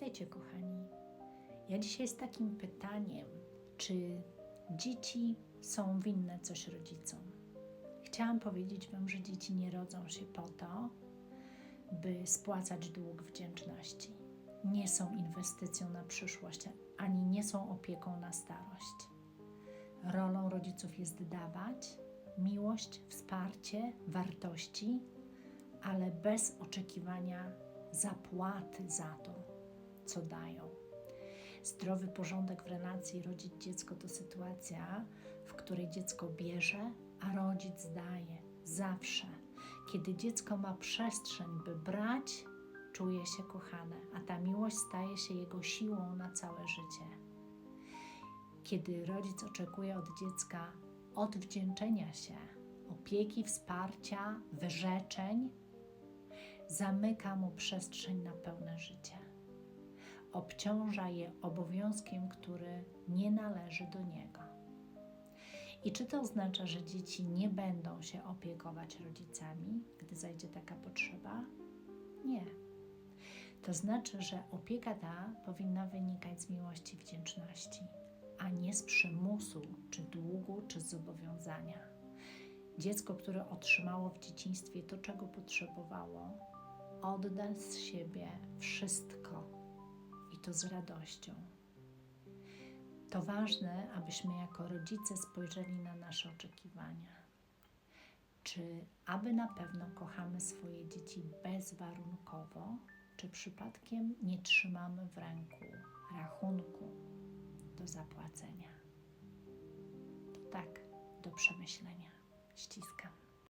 Witajcie, kochani. Ja dzisiaj z takim pytaniem, czy dzieci są winne coś rodzicom? Chciałam powiedzieć Wam, że dzieci nie rodzą się po to, by spłacać dług wdzięczności. Nie są inwestycją na przyszłość, ani nie są opieką na starość. Rolą rodziców jest dawać miłość, wsparcie, wartości, ale bez oczekiwania zapłaty za to, co dają. Zdrowy porządek w relacji rodzic dziecko to sytuacja, w której dziecko bierze, a rodzic daje zawsze. Kiedy dziecko ma przestrzeń, by brać, czuje się kochane, a ta miłość staje się jego siłą na całe życie. Kiedy rodzic oczekuje od dziecka odwdzięczenia się, opieki, wsparcia, wyrzeczeń, zamyka mu przestrzeń na pełne życie. Obciąża je obowiązkiem, który nie należy do niego. I czy to oznacza, że dzieci nie będą się opiekować rodzicami, gdy zajdzie taka potrzeba? Nie. To znaczy, że opieka ta powinna wynikać z miłości i wdzięczności, a nie z przymusu, czy długu, czy zobowiązania. Dziecko, które otrzymało w dzieciństwie to, czego potrzebowało, odda z siebie wszystko to z radością. To ważne, abyśmy jako rodzice spojrzeli na nasze oczekiwania. Czy aby na pewno kochamy swoje dzieci bezwarunkowo, czy przypadkiem nie trzymamy w ręku rachunku do zapłacenia? To tak, do przemyślenia. Ściskam.